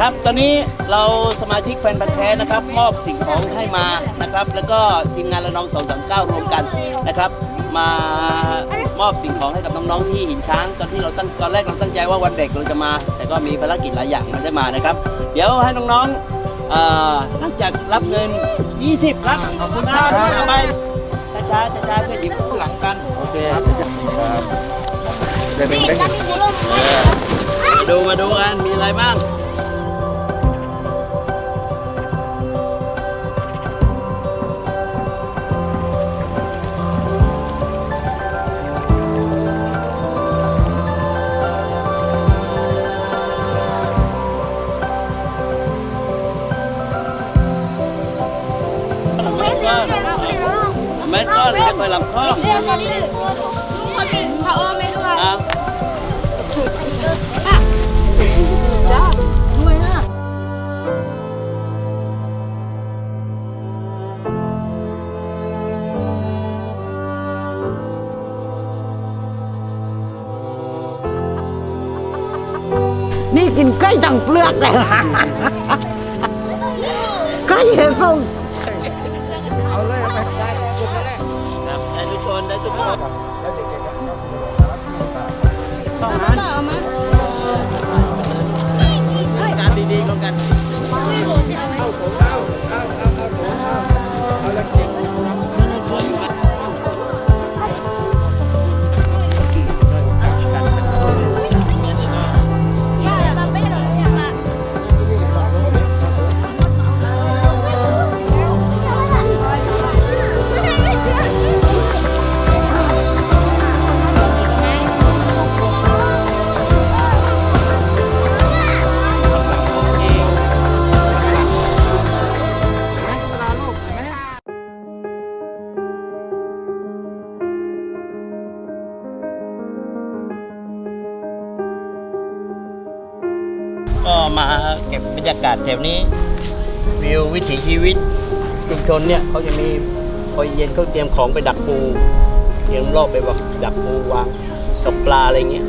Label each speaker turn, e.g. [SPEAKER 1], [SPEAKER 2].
[SPEAKER 1] ครับ ตอนนี้เราสมาชิกแฟนพันธ์แท้นะครับมอบสิ่งของให้มานะครับ แล้วก็ทีมงานระนอง239รวมกันนะครับ มามอบสิ่งของให้กับน้องๆที่หินช้าง ตอนที่เราตั้งตอนแรกเราตั้งใจว่าวันเด็กเราจะมา แต่ก็มีภารกิจหลายอย่างไมันได้มานะครับ เดี๋ยวให้น้องๆเอ่อหลังจากรับเงิน 20ครับขอบคุณครับไปช้าๆช้าๆเพื่อหยิบหลังกันโอเคเดี๋ยวเป็นเป็นมาดูมาดูกันมีอะไรบ้าง ก้อนเม็ดก้อนจะไปลำคล้องอะ
[SPEAKER 2] นี่กินไก่จังเปลือกเลยไก่เห็นเขา
[SPEAKER 1] ทุก ก็มาเก็บบรรยากาศแถวนี้ วิววิถีชีวิตชุมชนเนี่ยเขาจะมีพอเย็นเขาเตรียมของไปดักปูเตรียมรอบไปแบบดักปูวางตกปลาอะไรเงี้ย